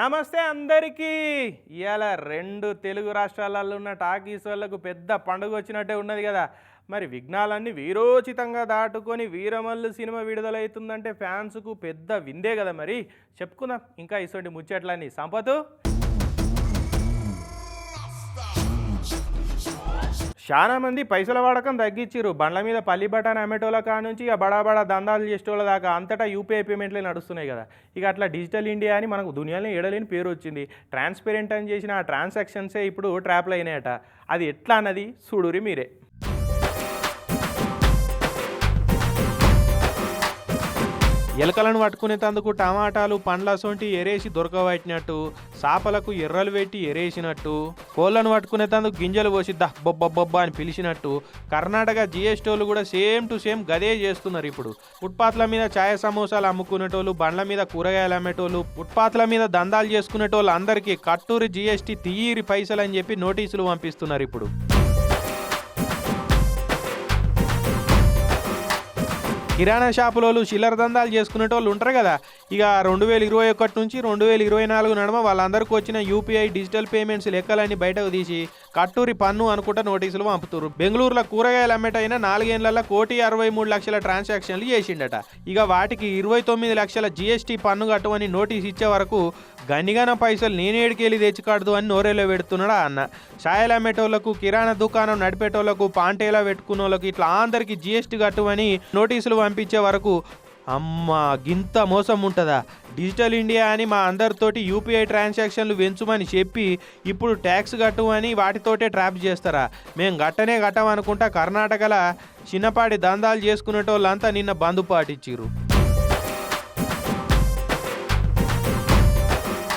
నమస్తే అందరికీ. ఇవాళ రెండు తెలుగు రాష్ట్రాలలో ఉన్న టాకీస్ వాళ్ళకు పెద్ద పండుగ వచ్చినట్టే ఉన్నది కదా. మరి విఘ్నాలన్నీ వీరోచితంగా దాటుకొని వీరమల్లు సినిమా విడుదలవుతుందంటే ఫ్యాన్స్కు పెద్ద విందే కదా మరి. చెప్పుకుందాం. ఇంకా ఇటువంటి ముచ్చట్లన్నీ. సంపతు? చాలా మంది పైసల వాడకం తగ్గించారు బండ్ల మీద పల్లి బటాన్ అమ్మేటోళ్ళ కాడ నుంచి ఇక బడా బడా దందాలు చేసేటోళ్ళ దాకా అంతటా యూపీఐ పేమెంట్లే నడుస్తున్నాయి కదా. ఇక అట్లా డిజిటల్ ఇండియా అని మనకు దునియాలో ఏడలేని పేరు వచ్చింది. ట్రాన్స్పరెంట్ అని చేసిన ఆ ట్రాన్సాక్షన్సే ఇప్పుడు ట్రాప్లు అయినాయట అది ఎట్లా అన్నది చూడురి మీరే. ఎలకలను పట్టుకునేటందుకు టమాటాలు పండ్ల సొంటి ఎరేసి దొరకబట్టినట్టు సాపలకు ఎర్రలు పెట్టి ఎరేసినట్టు కోళ్ళను పట్టుకునేటందుకు గింజలు పోసి దహ్ బొబ్బొబ్బొబ్బ అని పిలిచినట్టు కర్ణాటక జిఎస్టీలు కూడా సేమ్ టు సేమ్ గదే చేస్తున్నారు ఇప్పుడు. ఫుట్పాత్ల మీద ఛాయ సమోసాలు అమ్ముకునేటోళ్ళు బండ్ల మీద కూరగాయలు అమ్మేటోళ్ళు ఫుట్పాత్ల మీద దందాలు చేసుకునేటోళ్ళు అందరికీ కట్టూరి జిఎస్టీ తీయిరి పైసలు అని చెప్పి నోటీసులు పంపిస్తున్నారు ఇప్పుడు. కిరాణా షాపులోళ్ళు చిల్లర దందాలు చేసుకునేటోళ్ళు ఉంటారు కదా. ఇక రెండు వేల ఇరవై ఒకటి నుంచి రెండు వేల ఇరవై నాలుగు నడమ వాళ్ళందరికీ వచ్చిన యూపీఐ డిజిటల్ పేమెంట్స్ లెక్కలన్నీ బయటకు తీసి కట్టూరి పన్ను అనుకుంటా నోటీసులు పంపుతారు బెంగళూరులో కూరగాయలు అమ్మేటైన నాలుగేళ్ళలో కోటి అరవై మూడు లక్షల ట్రాన్సాక్షన్లు చేసిండట. ఇక వాటికి ఇరవై తొమ్మిది లక్షల జీఎస్టీ పన్ను కట్టమని నోటీస్ ఇచ్చే వరకు గనిగన పైసలు నేనేడికెళ్ళి తెచ్చికాడదు అని నోరేలో పెడుతున్నాడు అన్న. ఛాయలు అమ్మేటోళ్ళకు కిరాణా దుకాణం నడిపేటోళ్ళకు పాంటేలా పెట్టుకున్న వాళ్ళకి ఇట్లా అందరికీ జీఎస్టీ కట్టమని నోటీసులు పంపించే వరకు అమ్మ గింత మోసం ఉంటుందా డిజిటల్ ఇండియా అని మా అందరితోటి యూపీఐ ట్రాన్సాక్షన్లు పెంచుమని చెప్పి ఇప్పుడు ట్యాక్స్ కట్టమని వాటితోటే ట్రాప్ చేస్తారా? మేము గట్టనే కట్టమనుకుంటా కర్ణాటకల చిన్నపాటి దందాలు చేసుకునేటోళ్ళంతా నిన్న బంధు పాటించారు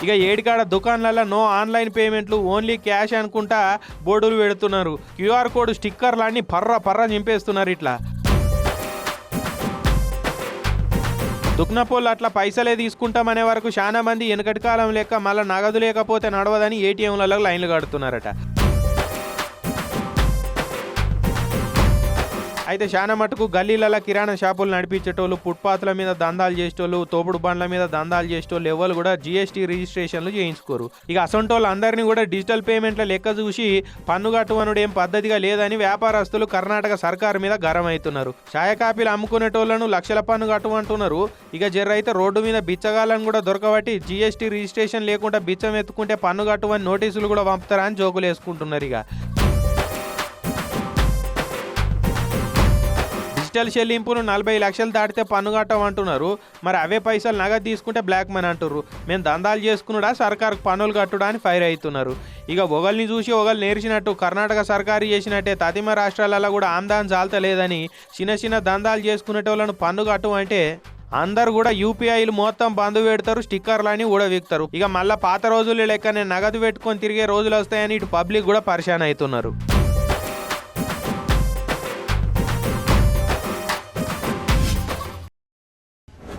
ఇక ఏడికాడ దుకాణాలలో నో ఆన్లైన్ పేమెంట్లు ఓన్లీ క్యాష్ అనుకుంటా బోర్డులు పెడుతున్నారు. క్యూఆర్ కోడ్ స్టిక్కర్లు అన్ని పర్ర పర్ర నింపేస్తున్నారు ఇట్లా. దుక్నపోళ్ళు అట్లా పైసలే తీసుకుంటామనే వరకు చాలా మంది వెనకటి కాలం లెక్క మళ్ళీ నగదు లేకపోతే నడవదని ఏటీఎంలలో లైన్లు కడుతున్నారట. అయితే చాలా మటుకు గల్లీలలో కిరాణా షాపులు నడిపించేటోళ్ళు ఫుట్పాత్ల మీద దందాలు చేసేటోళ్ళు తోపుడు బండ్ల మీద దందాలు చేసేటోళ్ళు ఎవరు కూడా జీఎస్టీ రిజిస్ట్రేషన్లు చేయించుకోరు. ఇక అసొంటోళ్ళు అందరినీ కూడా డిజిటల్ పేమెంట్ల లెక్క చూసి పన్ను కట్టువనుడు ఏం పద్ధతిగా లేదని వ్యాపారస్తులు కర్ణాటక సర్కారు మీద గరం అవుతున్నారు ఛాయ అమ్ముకునేటోళ్ళను లక్షల పన్ను కట్టమంటున్నారు ఇక జర్ర అయితే రోడ్డు మీద బిచ్చగాలను కూడా దొరకబట్టి జీఎస్టీ రిజిస్ట్రేషన్ లేకుండా బిచ్చం ఎత్తుకుంటే పన్ను కట్టువని నోటీసులు కూడా పంపుతారా అని జోకులు వేసుకుంటున్నారు ఇక. డిజిటల్ చెల్లింపులు నలభై లక్షలు దాటితే పన్ను కట్టమంటున్నారు మరి అవే పైసలు నగదు తీసుకుంటే బ్లాక్ మనీ అంటున్నారు మేము దందాలు చేసుకున్నాడా సర్కారు పన్నులు కట్టుడా అని ఫైర్ అవుతున్నారు. ఇక ఒకరిని చూసి ఒకరు నేర్చినట్టు కర్ణాటక సర్కారు చేసినట్టే తదిమ రాష్ట్రాలలో కూడా ఆమ్దాన్ చాలతలేదని చిన్న చిన్న దందాలు చేసుకునేటోళ్ళను పన్ను కట్టు అంటే అందరు కూడా యూపీఐలు మొత్తం బంద్ పెడతారు స్టిక్కర్లని ఊడవీక్తారు. ఇక మళ్ళీ పాత రోజులు లెక్కనే నగదు పెట్టుకొని తిరిగే రోజులు వస్తాయని ఇటు పబ్లిక్ కూడా పరిశాన్ అవుతున్నారు.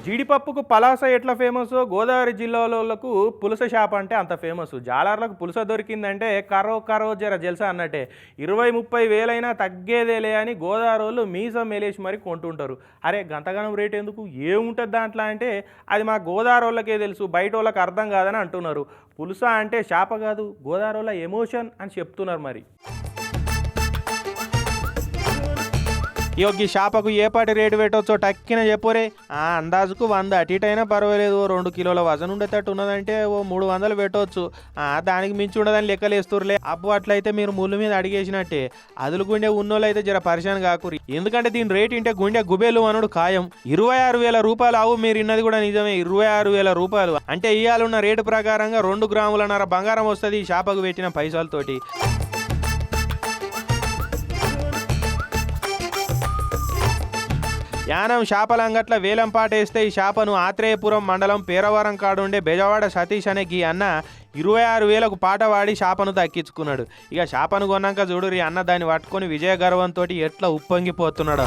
జీడిపప్పుకు పలాస ఎట్లా ఫేమస్? గోదావరి జిల్లాలకు పులస షాప్ అంటే అంత ఫేమస్. జాలర్లకు పులస దొరికిందంటే కరో కరో జర జల్సా అన్నట్టే. ఇరవై ముప్పై వేలైనా తగ్గేదేలే అని గోదావరి వాళ్ళు మీసం మేలేసి మరి కొంటుంటారు. అరే గంతగనం రేట్ ఎందుకు? ఏముంటుంది దాంట్లో అంటే అది మా గోదావరి వాళ్ళకే తెలుసు బయట వాళ్ళకి అర్థం కాదని అంటున్నారు. పులుస అంటే షాప కాదు గోదావరి వాళ్ళ ఎమోషన్ అని చెప్తున్నారు మరి. ఈ షాపకు ఏ పాటి రేటు పెట్టవచ్చో టక్కిన చెప్పురే. ఆ అందాజుకు వంద అటు ఇటైనా పర్వాలేదు ఓ రెండు కిలోల వజన్ ఉండేటట్టు ఉన్నదంటే ఓ మూడు వందలు పెట్టవచ్చు ఆ దానికి మించి ఉండదని లెక్కలేస్తురులే అబ్బు అట్లయితే మీరు ముళ్ళు మీద అడిగేసినట్టే. అదులు గుండె ఉన్నోళ్ళు అయితే జర పరిశాన్ కాకురి. ఎందుకంటే దీని రేట్ ఇంటే గుండె గుబేలు అనుడు ఖాయం. ఇరవై ఆరు వేల రూపాయలు అవు మీరు ఇన్నది కూడా నిజమే. ఇరవై ఆరు వేల రూపాయలు. అంటే ఇయ్యాలున్న రేటు ప్రకారంగా రెండు గ్రాములన్నర బంగారం వస్తుంది ఈ షాపకు పెట్టిన పైసలతోటి. యానం చేపల అంగట్ల వేలం పాటేస్తే ఈ చేపను ఆత్రేయపురం మండలం పేరవరం కాడుండే బెజవాడ సతీష్ అనే గీ అన్న ఇరవై ఆరు వేలకు పాట వాడి చేపను దక్కించుకున్నాడు. ఇక చేపను కొన్నాక చూడురి అన్న దాన్ని పట్టుకొని విజయ గర్వంతో ఎట్లా ఉప్పొంగిపోతున్నాడు.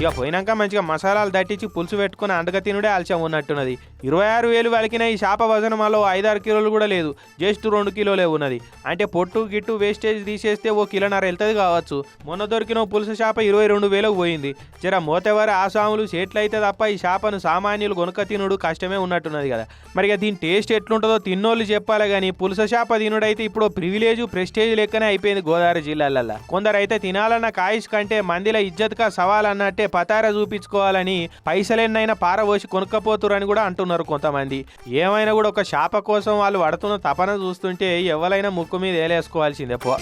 ఇక పోయినాక మంచిగా మసాలాలు దట్టించి పులుసు పెట్టుకుని అండగా తినుడే ఆలస్యం ఉన్నట్టున్నది. ఇరవై ఆరు వేలు వలికిన ఈ చేప వజనమాలో ఐదారు కిలోలు కూడా లేదు. జస్ట్ రెండు కిలోలే ఉన్నది. అంటే పొట్టు గిట్టు వేస్టేజ్ తీసేస్తే ఓ కిలోన్నర వెళ్తుంది కావచ్చు. మొన్న దొరికిన పులుసు చేప ఇరవై రెండు వేలకు పోయింది. జర మోతేవారి ఆసాములు చేట్లయితే తప్ప ఈ చేపను సామాన్యులు కొనుక తినుడు కష్టమే ఉన్నట్టున్నది కదా. మరి ఇక దీని టేస్ట్ ఎట్లుంటుందో తిన్నోళ్ళు చెప్పాలి కానీ పులుస చేప తినుడైతే ఇప్పుడు ప్రివిలేజ్ ప్రెస్టేజ్ లెక్కనే అయిపోయింది గోదావరి జిల్లాలల్లో. కొందరు అయితే తినాలన్న కాయిష్ కంటే మందిల ఇజ్జత్గా సవాల్ అన్నట్టే పతార చూపించుకోవాలని పైసలెన్నైనా పారబోసి కొనుక్కపోతురని కూడా అంటున్నారు కొంతమంది. ఏమైనా కూడా ఒక శాప కోసం వాళ్ళు పడుతున్న తపన చూస్తుంటే ఎవరైనా ముక్కు మీద ఏలేసుకోవాల్సిందే పో.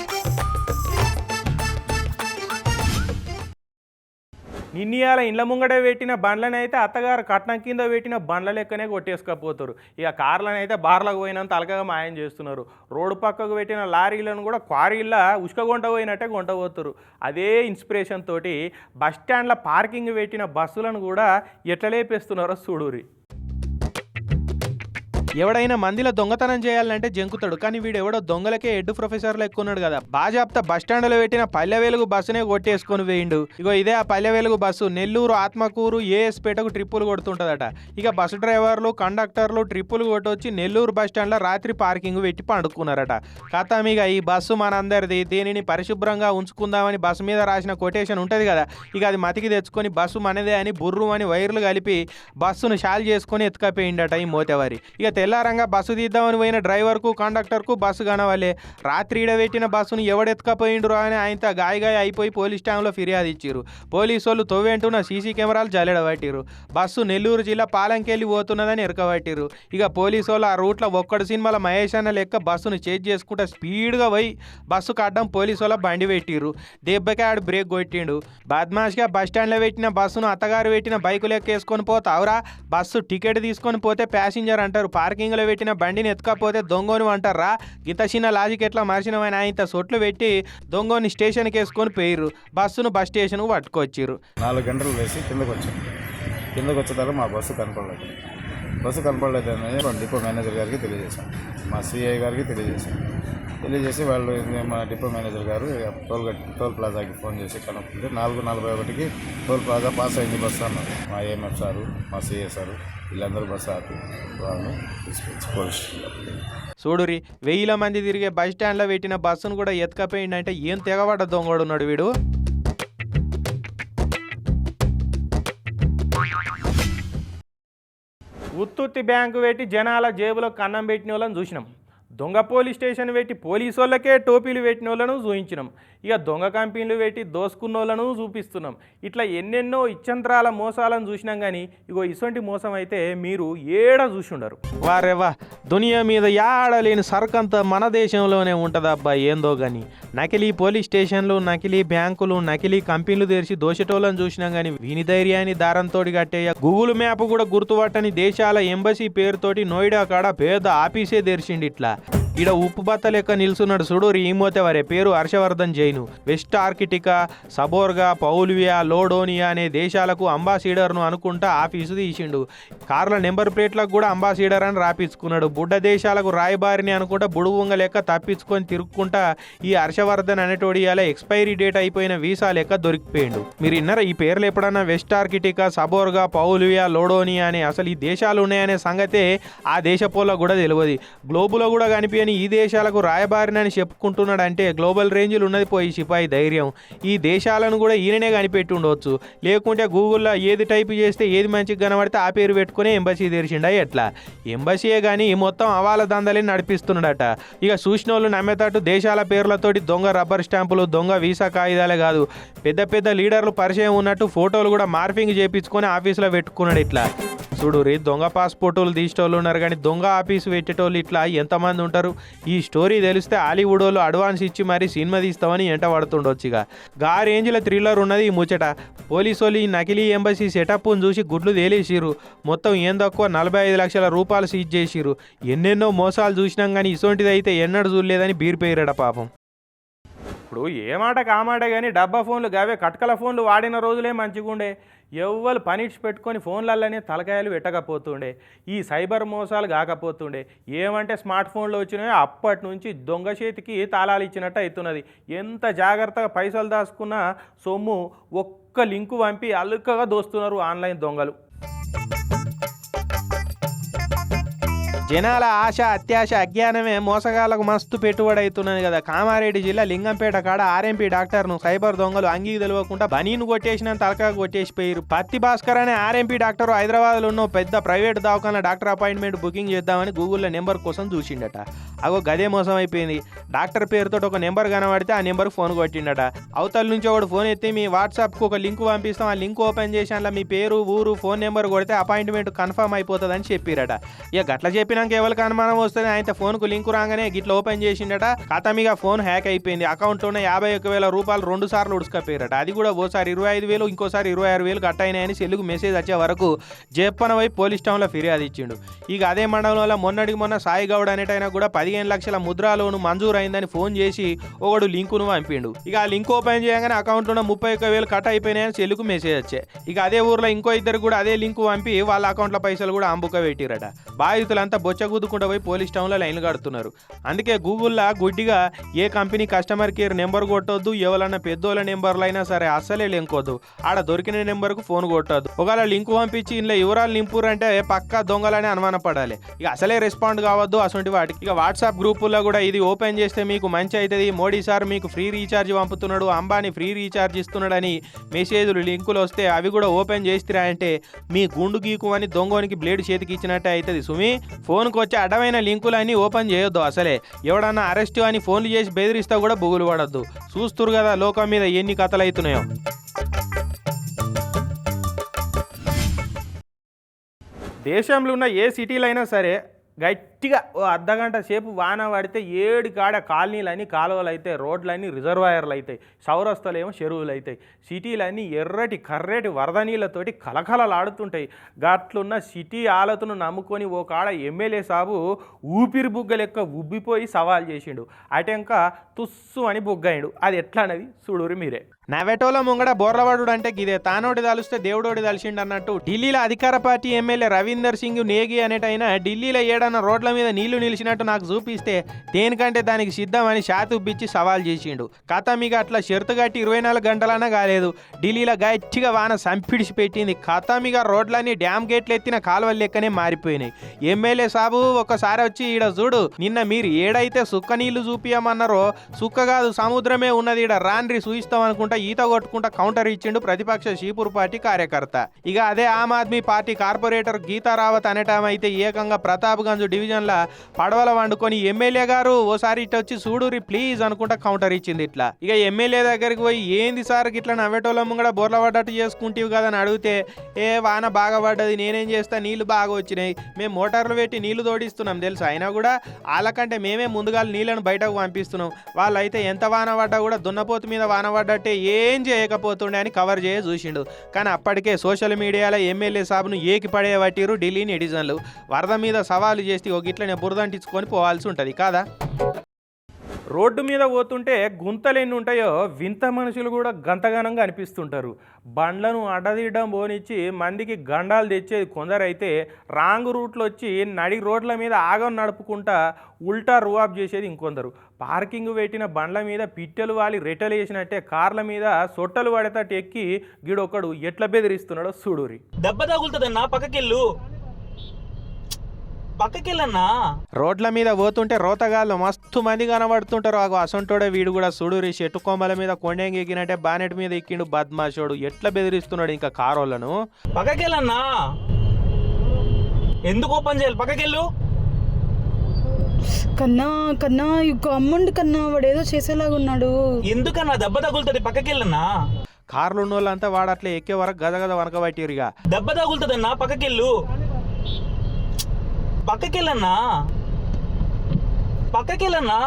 నిన్నయాల ఇండ్ల ముంగడే పెట్టిన బండ్లని అయితే అత్తగారు కట్నం కింద పెట్టిన బండ్ల లెక్కనే కొట్టేసుకపోతారు. ఇక కార్లను అయితే బార్లకు పోయినంత అలకగా మాయం చేస్తున్నారు. రోడ్డు పక్కకు పెట్టిన లారీలను కూడా క్వారీల్లో ఉసుక గుంట పోయినట్టే గుంట పోతారు. అదే ఇన్స్పిరేషన్ తోటి బస్ స్టాండ్ల పార్కింగ్ పెట్టిన బస్సులను కూడా ఎట్లా లేపేస్తున్నారో చూడురి ఎవడైనా మందిలో దొంగతనం చేయాలంటే జంకుతాడు. కానీ వీడు ఎవడో దొంగలకే హెడ్ ప్రొఫెసర్లు ఎక్కున్నాడు కదా. బాజాప్తా బస్ స్టాండ్లో పెట్టిన పల్లె వెలుగు బస్సునే కొట్టేసుకొని వేయిండు. ఇగో ఇదే ఆ పల్లె వెలుగు బస్సు. నెల్లూరు ఆత్మకూరు ఏఎస్పేటకు ట్రిప్పులు కొడుతుంటదట. ఇక బస్సు డ్రైవర్లు కండక్టర్లు ట్రిప్పులు కొట్టొచ్చి నెల్లూరు బస్ స్టాండ్లో రాత్రి పార్కింగ్ పెట్టి పండుకున్నారట. కథం ఇక ఈ బస్సు మనందరిది. దీనిని పరిశుభ్రంగా ఉంచుకుందామని బస్సు మీద రాసిన కొటేషన్ ఉంటుంది కదా. ఇక అది మతికి తెచ్చుకొని బస్సు మనదే అని బుర్రు అని వైర్లు కలిపి బస్సును షాల్ చేసుకొని ఎత్తుకపోయిండట ఈ మోతేవారి. ఇక తెల్లారంగా బస్సు తీద్దామని పోయిన డ్రైవర్కు కండక్టర్కు బస్సు కనవలే రాత్రి ఈడబెట్టిన బస్సును ఎవడెత్తుకపోయిండ్రు అని ఆయన గాయగాయ అయిపోయి పోలీస్ స్టాండ్లో ఫిర్యాదు ఇచ్చారు పోలీసు వాళ్ళు తొవ్వెంటున్న సీసీ కెమెరాలు జల్లెడబట్టిరు బస్సు నెల్లూరు జిల్లా పాలంకెళ్ళి పోతున్నదని ఎరకబట్టిరు ఇక పోలీసు వాళ్ళు ఆ రూట్లో ఒక్కడు సినిమాల మహేష్ అన్న లెక్క బస్సును చేజ్ చేసుకుంటా స్పీడ్గా పోయి బస్సు కడ్డం పోలీసు వాళ్ళ బండి పెట్టిరు దెబ్బకే ఆడు బ్రేక్ కొట్టిండు. బద్మాష్గా బస్ స్టాండ్లో పెట్టిన బస్సును అత్తగారు పెట్టిన బైకు లెక్క వేసుకొని పోతావురా? బస్సు టికెట్ తీసుకొని పోతే ప్యాసింజర్ అంటారు. పార్కింగ్లో పెట్టిన బండిని ఎత్తుకపోతే దొంగను అంటారా? ఇంత చిన్న లాజిక్ ఎట్లా మరిచినమైన ఇంత సొట్లు పెట్టి దొంగని స్టేషన్కి వేసుకొని పోయిర్రు. బస్సును బస్ స్టేషన్కు పట్టుకొచ్చిర్రు. నాలుగు గంటలు వేసి కిందకు వచ్చాం. కిందకు వచ్చిన తర్వాత మా బస్సు కనపడలేదు. బస్సు కనపడలేదు అనేది మా డిపో మేనేజర్ గారికి తెలియజేశాం. మా సిఐ గారికి తెలియజేశాం. తెలియజేసి వాళ్ళు మా డిపో మేనేజర్ గారు టోల్ టోల్ ప్లాజాకి ఫోన్ చేసి కనుక్కుంటే నాలుగు నలభై ఒకటికి టోల్ ప్లాజా పాస్ అయింది బస్సు అన్నారు. మా ఏఎంఎఫ్ సారు మా సిఏ సారు. వీళ్ళందరూ బస్సు ఆపి వాళ్ళని తీసుకొచ్చి చూడురి వెయ్యిల మంది తిరిగే బస్ స్టాండ్లో పెట్టిన బస్సును కూడా ఎత్తుకపోయిండంటే ఏం తెగబడ్డ దొంగడు ఉన్నాడు వీడు? ఉత్తుత్తి బ్యాంకు పెట్టి జనాల జేబులో కన్నం పెట్టిన వాళ్ళని చూసినాం. దొంగ పోలీస్ స్టేషన్ పెట్టి పోలీసు వాళ్ళకే టోపీలు పెట్టిన వాళ్ళను చూపించినాం ఇక దొంగ కంపెనీలు పెట్టి దోసుకున్న వాళ్ళను చూపిస్తున్నాం. ఇట్లా ఎన్నెన్నో ఇచ్చంత్రాల మోసాలను చూసినాం కానీ ఇగో ఇటువంటి మోసం అయితే మీరు ఏడ చూసిండరు. వారెవా దునియా మీద యాడలేని సరుకంతా మన దేశంలోనే ఉంటుందబ్బా ఏందో కానీ నకిలీ పోలీస్ స్టేషన్లు నకిలీ బ్యాంకులు నకిలీ కంపెనీలు తెరిచి దోషటోళ్ళని చూసినాం కానీ వీని ధైర్యాన్ని దారంతో కట్టేయ గూగుల్ మ్యాప్ కూడా గుర్తుపట్టని దేశాల ఎంబసీ పేరుతోటి నోయిడా కాడ పేద ఆఫీసే తెరిచిండి ఇట్లా ఈడ ఉప్పు బత్త లెక్క నిల్చున్నాడు చూడు ఈమోతే వారి పేరు Harshavardhan Jain. West Arctica Seborga Poulvia Lodonia అనే దేశాలకు అంబాసిడర్ను అనుకుంటా ఆఫీసు తీసిండు. కార్ల నెంబర్ ప్లేట్లకు కూడా అంబాసిడర్ అని రాపించుకున్నాడు. బుడ్డ దేశాలకు రాయబారిని అనుకుంటా బుడుగుంగ లెక్క తప్పించుకొని తిరుక్కుంటా ఈ హర్షవర్ధన్ అనేటోడి అలా ఎక్స్పైరీ డేట్ అయిపోయిన వీసా లెక్క దొరికిపోయిండు. మీరు ఇన్నరా? ఈ పేర్లు ఎప్పుడన్నా వెస్ట్ ఆర్కిటికా సబోర్గా పౌల్వియా లోడోనియా అనే అసలు ఈ దేశాలు ఉన్నాయనే సంగతే ఆ దేశపోలో కూడా తెలియదు గ్లోబులో కూడా కనిపించని ఈ దేశాలకు రాయబారినని చెప్పుకుంటున్నాడంటే గ్లోబల్ రేంజ్లు ఉన్నది పోయి సిపాయి ధైర్యం. ఈ దేశాలను కూడా ఈయననే కనిపెట్టి ఉండవచ్చు లేకుంటే గూగుల్లో ఏది టైప్ చేస్తే ఏది మంచిగా కనబడితే ఆ పేరు పెట్టుకుని ఎంబసీ తెరిచిండా ఎట్లా? ఎంబసీయే కానీ మొత్తం అవాల దందలని నడిపిస్తున్నాడట. ఇక చూసిన వాళ్ళు నమ్మేటట్టు దేశాల పేర్లతోటి దొంగ రబ్బర్ స్టాంపులు దొంగ వీసా కాగితాలే కాదు. పెద్ద పెద్ద లీడర్లు పరిచయం ఉన్నట్టు ఫోటోలు కూడా మార్ఫింగ్ చేయించుకొని ఆఫీసులో పెట్టుకున్నాడు ఇట్లా. చూడు రే దొంగ పాస్పోర్టులు తీసేటోళ్ళు ఉన్నారు కానీ దొంగ ఆఫీసు పెట్టేటోళ్ళు ఇట్లా ఎంతమంది ఉంటారు? ఈ స్టోరీ తెలిస్తే హాలీవుడ్ వాళ్ళు అడ్వాన్స్ ఇచ్చి మరీ సినిమా తీస్తామని ఎంట పడుతుండొచ్చు ఇక. గా రేంజ్ల థ్రిల్లర్ ఉన్నది ఈ ముచ్చట. పోలీసు వాళ్ళు ఈ నకిలీ ఎంబసీ సెటప్ను చూసి గుడ్లు తేలేసిరు మొత్తం ఏం తక్కువ? నలభై ఐదు లక్షల రూపాయలు సీజ్ చేసిరు ఎన్నెన్నో మోసాలు చూసినాం కానీ ఇసొంటిది అయితే ఎన్నడూ చూడలేదని బీరిపోయిరట పాపం. ఇప్పుడు ఏ మాట కామాట కానీ డబ్బా ఫోన్లు గవే కట్కల ఫోన్లు వాడిన రోజులే మంచిగుండే. ఎవ్వరు పనిచ్చి పెట్టుకొని ఫోన్లలోనే తలకాయలు పెట్టకపోతుండే ఈ సైబర్ మోసాలు కాకపోతుండే. ఏమంటే స్మార్ట్ ఫోన్లు వచ్చినాయో అప్పటి నుంచి దొంగ చేతికి తాళాలు ఇచ్చినట్టు అవుతున్నది. ఎంత జాగ్రత్తగా పైసలు దాచుకున్న సొమ్ము ఒక్క లింకు పంపి అలుకగా దోస్తున్నారు ఆన్లైన్ దొంగలు. జనాల ఆశ అత్యాశ అజ్ఞానమే మోసగాళ్ళకు మస్తు పెట్టుబడి కదా. కామారెడ్డి జిల్లా లింగంపేట కాడ ఆర్ఎంపీ డాక్టర్ను సైబర్ దొంగలు అంగీ తెలియకుండా బనీను కొట్టేసిన తలకా కొట్టేసిపోయారు పత్తి భాస్కర్ అనే ఆర్ఎంపీ డాక్టర్ హైదరాబాద్లో ఉన్న పెద్ద ప్రైవేట్ దవాఖాన డాక్టర్ అపాయింట్మెంట్ బుకింగ్ చేద్దామని గూగుల్లో నెంబర్ కోసం చూసిండట. అగో గదే మోసం అయిపోయింది డాక్టర్ పేరుతో ఒక నెంబర్ కనబడితే ఆ నెంబర్ ఫోన్ కొట్టిండట. అవతల నుంచి ఒకడు ఫోన్ ఎత్తి మీ వాట్సాప్కు ఒక లింక్ పంపిస్తాం. ఆ లింక్ ఓపెన్ చేసి అందులో మీ పేరు ఊరు ఫోన్ నెంబర్ కొడితే అపాయింట్మెంట్ కన్ఫర్మ్ అయిపోతుందని చెప్పిరట. ఇక గట్ల చెప్పినాక ఎవరికి అనుమానం వస్తుంది ఆయన ఫోన్కు లింక్ రాగానే గిట్ల ఓపెన్ చేసిండట. ఖాతామిగా ఫోన్ హ్యాక్ అయిపోయింది. అకౌంట్లోనే యాభై ఒక్క వేల రూపాయలు రెండు సార్లు ఉడుచుకపోయారట అది కూడా ఓసారి ఇరవై ఐదు వేలు ఇంకోసారి ఇరవై ఆరు వేలు కట్ అయినాయని సెల్లుకు మెసేజ్ వచ్చే వరకు జప్పనవై పోలీస్ స్టేషన్లో ఫిర్యాదు ఇచ్చిండు. ఇక అదే మండలంలో మొన్నటికి మొన్న సాయి గౌడ్ అనేటైనా కూడా పదిహేను లక్షల ముద్రా లోను మంజూరు అయిందని ఫోన్ చేసి ఒకడు లింకును పంపిండు. ఇక ఆ లింక్ ఓపెన్ చేయగానే అకౌంట్లో ఉన్న ముప్పై ఒక్క వేలు కట్ అయిపోయినాయని సెల్లుకు మెసేజ్ వచ్చాయి ఇక అదే ఊర్లో ఇంకో ఇద్దరు కూడా అదే లింక్ పంపి వాళ్ళ అకౌంట్లో పైసలు కూడా అంబుక పెట్టిరట. బాధితులంతా బొచ్చగుద్దుకుంటూ పోయి పోలీస్ స్టేషన్లో లైన్లు కడుతున్నారు. అందుకే గూగుల్లో గుడ్డిగా ఏ కంపెనీ కస్టమర్ కేర్ నెంబర్ కొట్టొద్దు ఎవరన్నా పెద్దోళ్ళ నెంబర్లు అయినా సరే అస్సలే లింకొద్దు. ఆడ దొరికిన నెంబర్కు ఫోన్ కొట్టొద్దు. ఒకవేళ లింక్ పంపించి ఇంట్లో వివరాలు నింపురంటే పక్కా దొంగలని అనుమానపడాలి. ఇక అసలే రెస్పాండ్ కావద్దు అసలు వాటికి. ఇక వాట్సాప్ గ్రూపుల్లో కూడా ఇది ఓపెన్ చేస్తే మీకు మంచి అవుతుంది మోడీ సార్ మీకు ఫ్రీ రీఛార్జ్ పంపుతున్నాడు అంబానీ ఫ్రీ రీఛార్జ్ ఇస్తున్నాడని మెసేజ్లు లింకులు వస్తే అవి కూడా ఓపెన్ చేస్తారా అంటే మీ గుండు గీకు అని దొంగోనికి బ్లేడ్ చేతికి ఇచ్చినట్టే అవుతుంది సుమి ఫోన్కి వచ్చే అడ్డమైన లింకులన్నీ ఓపెన్ చేయొద్దు అసలే. ఎవడన్నా అరెస్ట్ అని ఫోన్లు చేసి బెదిరిస్తా కూడా బుగులు పడద్దు. చూస్తురు కదా లోకం మీద ఎన్ని కథలు అవుతున్నాయో దేశంలో ఉన్న ఏ సిటీలైనా అయినా సరే గట్టిగా ఓ అర్ధగంట సేపు వాన పడితే ఏడు కాడ కాలనీలన్నీ కాలువలు అవుతాయి రోడ్లన్నీ రిజర్వాయర్లు అవుతాయి సౌరస్థలేమో చెరువులు అవుతాయి సిటీలన్నీ ఎర్రటి కర్రటి వరద నీళ్ళతోటి కలకలలాడుతుంటాయి గట్లున్న సిటీ ఆలతను నమ్ముకొని ఓ కాడ ఎమ్మెల్యే సాబు ఊపిరి బుగ్గ లెక్క ఉబ్బిపోయి సవాల్ చేసిండు. అటెంక తుస్సు అని బుగ్గయిండు. అది ఎట్లా అనేది చూడురి మీరే. నవెటోలో ముంగడ బోర్లవాడు అంటే గిదే. తానోటి తలుస్తే దేవుడోడి దాల్చిండు అన్నట్టు ఢిల్లీలో అధికార పార్టీ ఎమ్మెల్యే రవీందర్ సింగ్ నేగి అనేటైనా ఢిల్లీలో ఏడన్న రోడ్ల మీద నీళ్ళు నిలిచినట్టు నాకు చూపిస్తే దేనికంటే దానికి సిద్ధమని శాతుబ్బిచ్చి సవాల్ చేసిండు. కథ మీకు అట్లా షరతు కట్టి ఇరవై నాలుగు గంటలన్నా కాలేదు. ఢిల్లీలో గట్టిగా వాన సంపిడిచి పెట్టింది. కథ రోడ్లన్నీ డ్యామ్ గేట్లు ఎత్తిన కాలువలు లెక్కనే మారిపోయినాయి. ఎమ్మెల్యే సాబు ఒకసారి వచ్చి ఈడ చూడు నిన్న మీరు ఏడైతే సుక్క నీళ్ళు చూపియమన్నారో సుక్క కాదు సముద్రమే ఉన్నది ఈడ. రాన్రి చూయిస్తాం అనుకుంటా ఈత కొట్టుకుంటా కౌంటర్ ఇచ్చిండు ప్రతిపక్ష షీపూర్ పార్టీ కార్యకర్త. ఇక అదే ఆమ్ ఆద్మీ పార్టీ కార్పొరేటర్ గీతా రావత్ అనేటం అయితే ఏకంగా ప్రతాప్గంజ్ డివిజన్ల పడవల వండుకొని ఎమ్మెల్యే గారు ఓసారి ఇటు వచ్చి చూడురి ప్లీజ్ అనుకుంటా కౌంటర్ ఇచ్చింది ఇట్లా. ఇక ఎమ్మెల్యే దగ్గరికి పోయి ఏంది సార్ ఇట్లా నవ్వేటోళ్ళం కూడా బోర్ల పడ్డట్టు చేసుకుంటీవి కదా అని అడిగితే ఏ వాన బాగా పడ్డది నేనేం చేస్తా? నీళ్ళు బాగా వచ్చినాయి. మేము మోటార్లు పెట్టి నీళ్ళు తోడిస్తున్నాం తెలుసు? అయినా కూడా వాళ్ళకంటే మేమే ముందుగా నీళ్ళను బయటకు పంపిస్తున్నాం. వాళ్ళైతే ఎంత వాన పడ్డా కూడా దున్నపోతు మీద వాన పడ్డట్టే ఏం చేయకపోతుండే అని కవర్ చేయ చూసిండు. కానీ అప్పటికే సోషల్ మీడియాలో ఎమ్మెల్యే సాబ్ను ఏకి పడేవట్టిరు ఢిల్లీ నెటిజన్లు వరద మీద సవాలు చేస్తే ఒక ఇట్లనే బురదంటించుకొని పోవాల్సి ఉంటుంది కాదా? రోడ్డు మీద పోతుంటే గుంతలు ఎన్ని ఉంటాయో వింత మనుషులు కూడా గంతగనంగా అనిపిస్తుంటారు. బండ్లను అడదీయడం పోనిచ్చి మందికి గండాలు తెచ్చేది కొందరైతే రాంగ్ రూట్లో వచ్చి నడి రోడ్ల మీద ఆగం నడుపుకుంటా ఉల్టా రువాబ్ చేసేది ఇంకొందరు. పార్కింగ్ పెట్టిన బండ్ల మీద పిట్టెలు వాలి రెట్టలు వేసినట్టే కార్ల మీద సొట్టలు పడేటట్టు ఎక్కి గిడొకడు ఎట్లా బెదిరిస్తున్నాడో చూడురి దెబ్బ తగులుతుందన్నా పక్కకెళ్ళు. పక్కకెళ్ళన్నా రోడ్ల మీద పోతుంటే రోతగాళ్ళు మస్తు మంది కనబడుతుంటారు. ఆగో అసంటోడే వీడు కూడా సుడూరి చెట్టు కొమ్మల మీద కొండెంగి ఎక్కినట్టే బానెట్ మీద ఎక్కిండు బద్మాషోడు. ఎట్లా బెదిరిస్తున్నాడు ఇంకా కారోళ్ళను? పక్కకెళ్ళన్నా ఎందుకు ఓపెన్ చేయాలి? పక్కకెళ్ళు కన్నా కన్నా ఇక అమ్ముండు కన్నా వాడు ఏదో చేసేలాగా ఉన్నాడు ఎందుకన్నా? దెబ్బ తగులుతుంది పక్కకెళ్ళన్నా కార్లు ఉన్న వాళ్ళంతా వాడు అట్లా ఎక్కే వరకు గద గద వనకబట్టిరు ఇక. దెబ్బ తగులుతుందన్నా? పక్కకెళ్ళు పక్కకెళ్ళన్నా పక్కకెళ్ళన్నా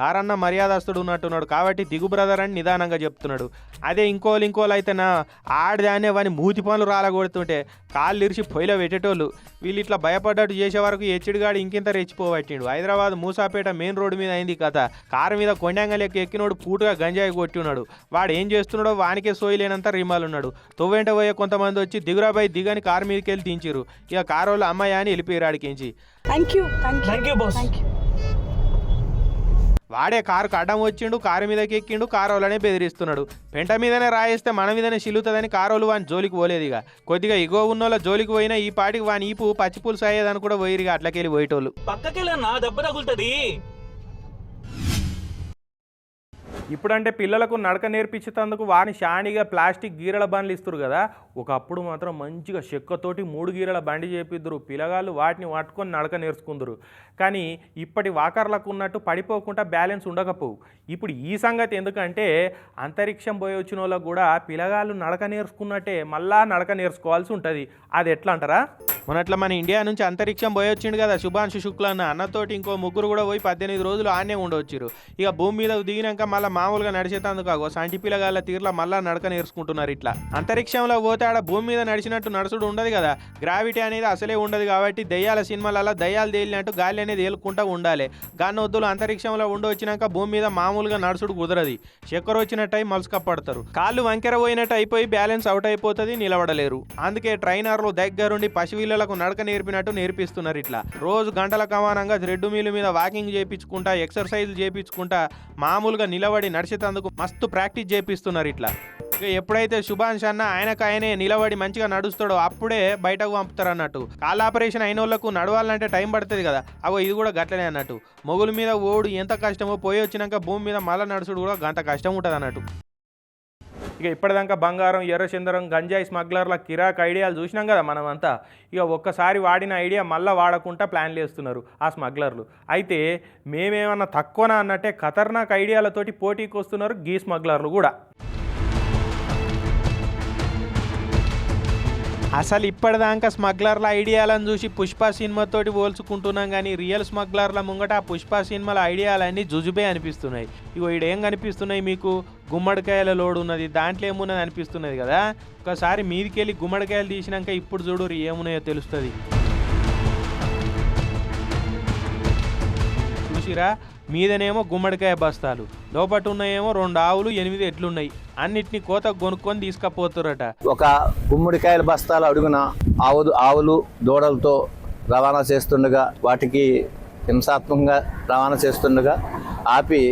కారన్న మర్యాదస్తుడు ఉన్నట్టున్నాడు కాబట్టి దిగు బ్రదర్ అని నిదానంగా చెప్తున్నాడు. అదే ఇంకోలు ఇంకోలు అయితేనా ఆడదానే వాని మూతి పనులు రాలగొడుతుంటే కాళ్ళు ఇరిచి పొయ్యిలో పెట్టేటోళ్ళు. వీళ్ళు ఇట్లా భయపడ్డట్టు చేసే వరకు హెచ్చడిగాడు ఇంకింత రెచ్చిపోబట్టిండు. హైదరాబాద్ మూసాపేట మెయిన్ రోడ్డు మీద అయింది కథ. కారు మీద కొండంగా లెక్క ఎక్కినోడు పూటుగా గంజాయి కొట్టి ఉన్నాడు వాడు ఏం చేస్తున్నాడో వానికే సోయలేనంత రిమాలు ఉన్నాడు తొవ్వెంట పోయే కొంతమంది వచ్చి దిగురాబాయి దిగని కారు మీదకి వెళ్ళి దించిరు ఇక కారు వాళ్ళు అమ్మాయి అని వెళ్ళిపోయారు ఆడికించి. Thank you thank you boss thank you వాడే కారు కడ్డం వచ్చిండు కారు మీదకి ఎక్కిండు కారు వాళ్ళనే బెదిరిస్తున్నాడు. పెంట మీదనే రాయేస్తే మన మీదనే చిల్లుతుందని కారోలు వాని జోలికి పోలేదు ఇక. కొద్దిగా ఇగో ఉన్నోళ్ళ జోలికి పోయినా ఈ పాటికి వాని ఈపు పచ్చిపులుసు అయ్యేదని కూడా పోయిరుగా అట్లకెళ్ళి పోయేటోళ్ళు. పక్కకెళ్ళన్నా దెబ్బ తగులుతుంది. ఇప్పుడంటే పిల్లలకు నడక నేర్పించేందుకు వారిని షానిగా ప్లాస్టిక్ గీరల బండ్లు ఇస్తారు కదా ఒకప్పుడు మాత్రం మంచిగా చెక్కతోటి మూడు గీరల బండి చేపిద్దరు. పిల్లగాళ్ళు వాటిని పట్టుకొని నడక నేర్చుకుందరు. కానీ ఇప్పటి వాకర్లకు ఉన్నట్టు పడిపోకుండా బ్యాలెన్స్ ఉండకపోవు. ఇప్పుడు ఈ సంగతి ఎందుకంటే అంతరిక్షం పోయి వచ్చిన వాళ్ళకు కూడా పిల్లగాళ్ళు నడక నేర్చుకున్నట్టే మళ్ళా నడక నేర్చుకోవాల్సి ఉంటుంది. అది ఎట్లా అంటారా? మొన్నట్ల మన ఇండియా నుంచి అంతరిక్షం పోయి వచ్చిండు కదా శుభాంశు శుక్ల అన్న అన్నతోటి ఇంకో ముగ్గురు కూడా పోయి పద్దెనిమిది రోజులు ఆనే ఉండొచ్చారు ఇక భూమి మీద దిగినాక మళ్ళీ మామూలుగా నడిచేటందుకు కాగో సంటి పిల్లగాళ్ళ తీర్ల మళ్ళా నడక నేర్చుకుంటున్నారు ఇట్లా. అంతరిక్షంలో పోతే ఆడ భూమి మీద నడిచినట్టు నడుచుడు ఉండదు కదా. గ్రావిటీ అనేది అసలే ఉండదు కాబట్టి దయ్యాల సినిమాలలో దయ్యాలు తేలినట్టు గాలి అనేది ఏలుకుంటూ ఉండాలి. గాని వద్దులు అంతరిక్షంలో ఉండి వచ్చినాక భూమి మీద మామూలుగా నడుచుడు కుదరది. చక్కెర వచ్చినట్టయి మలుసుక పడతారు. కాళ్ళు వంకెర పోయినట్టు అయిపోయి బ్యాలెన్స్ అవుట్ అయిపోతుంది నిలబడలేరు. అందుకే ట్రైనర్లు దగ్గరుండి పసివిల్లలకు నడక నేర్పినట్టు నేర్పిస్తున్నారు ఇట్లా. రోజు గంటల కమానంగా థ్రెడ్ మీల్ మీద వాకింగ్ చేపించుకుంటా ఎక్సర్సైజ్ చేపించుకుంటా మామూలుగా నిలబడి నడిచేటందుకు మస్తు ప్రాక్టీస్ చేపిస్తున్నారు ఇట్లా. ఇక ఎప్పుడైతే శుభాంశ్ అన్న ఆయనకు ఆయనే నిలబడి మంచిగా నడుస్తాడో అప్పుడే బయటకు పంపుతారు అన్నట్టు కాళ్ళ ఆపరేషన్ అయిన వాళ్ళకు నడవాలంటే టైం పడుతుంది కదా. అగో ఇది కూడా గట్లనే అన్నట్టు. మొగుల మీద ఓడు ఎంత కష్టమో పోయి వచ్చినాక భూమి మీద మళ్ళా నడుచుడు కూడా గంట కష్టం ఉంటుంది అన్నట్టు ఇక ఇప్పటిదాకా బంగారం ఎర్రచందరం గంజాయి స్మగ్లర్ల కిరాక్ ఐడియాలు చూసినాం కదా మనమంతా. ఇక ఒక్కసారి వాడిన ఐడియా మళ్ళీ వాడకుండా ప్లాన్లు వేస్తున్నారు ఆ స్మగ్లర్లు. అయితే మేమేమన్నా తక్కువనా అన్నట్టే ఖతర్నాక్ ఐడియాలతోటి పోటీకి వస్తున్నారు గీ స్మగ్లర్లు కూడా. అసలు ఇప్పటిదాకా స్మగ్లర్ల ఐడియాలను చూసి పుష్ప సినిమాతోటి పోల్చుకుంటున్నాం కానీ రియల్ స్మగ్లర్ల ముంగట ఆ పుష్ప సినిమాల ఐడియాలన్నీ జుజుబే అనిపిస్తున్నాయి. ఇగో ఈడ ఏం కనిపిస్తున్నాయి మీకు? గుమ్మడికాయల లోడు ఉన్నది దాంట్లో ఏమున్నది అనిపిస్తున్నది కదా? ఒకసారి మీదికెళ్ళి గుమ్మడికాయలు తీసినాక ఇప్పుడు చూడు ఏమున్నాయో తెలుస్తుంది. చూసిరా మీదనేమో గుమ్మడికాయ బస్తాలు లోపట ఉన్నాయేమో రెండు ఆవులు ఎనిమిది ఎట్లున్నాయి అన్నిటిని కోత కొనుక్కొని తీసుకపోతురట ఒక గుమ్మడికాయల బస్తాలు అడుగున ఆవులు ఆవులు దూడలతో రవాణా చేస్తుండగా వాటికి హింసాత్మకంగా రవాణా చేస్తుండగా ఆపి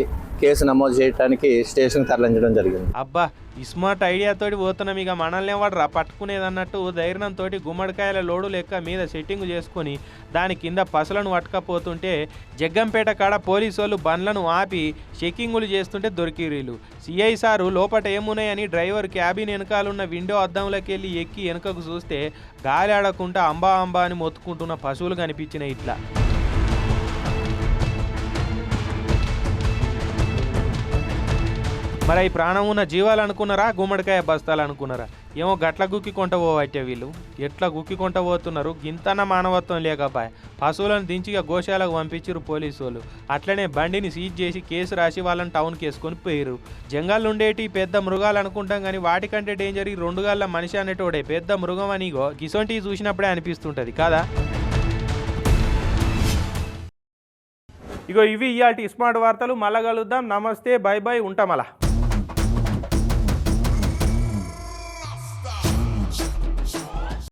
కేసు నమోదు చేయడానికి స్టేషన్కి తరలించడం జరిగింది. అబ్బా ఇస్మార్ట్ ఐడియాతోటి పోతున్నాం. ఇక మనల్ని వాడు పట్టుకునేది అన్నట్టు ధైర్యంతో గుమ్మడికాయల లోడు లెక్క మీద సెట్టింగ్ చేసుకొని దాని కింద పసలను పట్టుకపోతుంటే జగ్గంపేట కాడ పోలీసు వాళ్ళు బండ్లను ఆపి చెక్కింగులు చేస్తుంటే దొరికిరీలు సిఐ సారు లోపట ఏమున్నాయని డ్రైవర్ క్యాబిన్ వెనకాలన్న విండో అద్దంలోకి వెళ్ళి ఎక్కి వెనుకకు చూస్తే గాలి ఆడకుండా అంబా అంబా అని మొత్తుకుంటున్న పశువులు కనిపించినాయి ఇట్లా. మరి ఈ ప్రాణం ఉన్న జీవాలు అనుకున్నారా? గుమ్మడికాయ బస్తాలు అనుకున్నారా? ఏమో గట్ల గుక్కి కొంట పోవట్టే వీళ్ళు. ఎట్లా గుక్కి కొంట పోతున్నారు గింతన మానవత్వం లేకపాయ పశువులను దించిగా గోశాలకు పంపించారు పోలీసు వాళ్ళు అట్లనే బండిని సీజ్ చేసి కేసు రాసి వాళ్ళని టౌన్కి వేసుకొని పోయారు జంగాలు ఉండేటి పెద్ద మృగాలు అనుకుంటాం కానీ వాటికంటే డేంజర్ ఈ రెండు గాళ్ళ మనిషి అనేటోడే. పెద్ద మృగం అనిగో గిసొంటివి చూసినప్పుడే అనిపిస్తుంటుంది. కదా? ఇగో ఇవి ఇయాల్టి స్మార్ట్ వార్తలు. మళ్ళా కలుద్దాం. నమస్తే. By by. ఉంటామలా